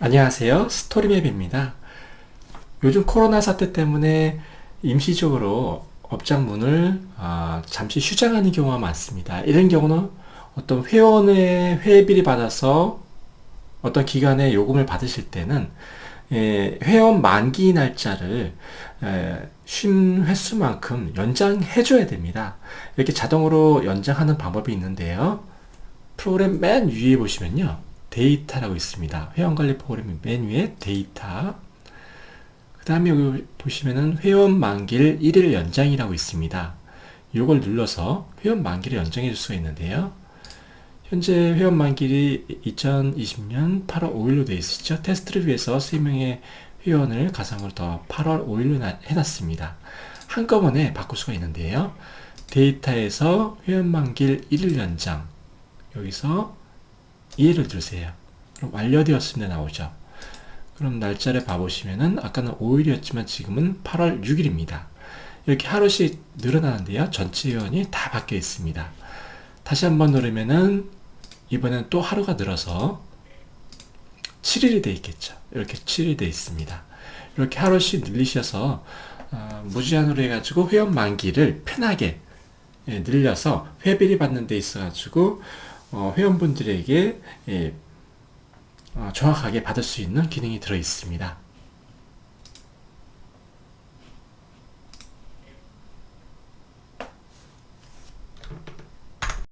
안녕하세요. 스토리맵입니다. 요즘 코로나 사태 때문에 임시적으로 업장 문을 아, 잠시 휴장하는 경우가 많습니다. 이런 경우는 어떤 회원의 회비를 받아서 어떤 기간에 요금을 받으실 때는 예, 회원 만기 날짜를 에, 쉰 횟수만큼 연장해 줘야 됩니다. 이렇게 자동으로 연장하는 방법이 있는데요. 프로그램 맨 위에 보시면요. 데이터라고 있습니다. 회원관리 프로그램 맨 위에 데이터. 그 다음에 여기 보시면은 회원 만기를 1일 연장이라고 있습니다. 이걸 눌러서 회원 만기를 연장해 줄 수가 있는데요. 현재 회원 만기일이 2020년 8월 5일로 되어 있으시죠. 테스트를 위해서 3명의 회원을 가상으로 더 8월 5일로 해놨습니다. 한꺼번에 바꿀 수가 있는데요. 데이터에서 회원 만기일 1일 연장 여기서 이해를 두세요. 그럼 완료되었습니다 나오죠. 그럼 날짜를 봐보시면은 아까는 5일이었지만 지금은 8월 6일입니다. 이렇게 하루씩 늘어나는데요. 전체 회원이 다 바뀌어 있습니다. 다시 한번 누르면은 이번엔 또 하루가 늘어서 7일이 돼 있겠죠. 이렇게 7일이 돼 있습니다. 이렇게 하루씩 늘리셔서 어, 무제한으로 해가지고 회원 만기를 편하게 예, 늘려서 회비를 받는 데 있어가지고 어, 회원분들에게 예, 어, 정확하게 받을 수 있는 기능이 들어 있습니다.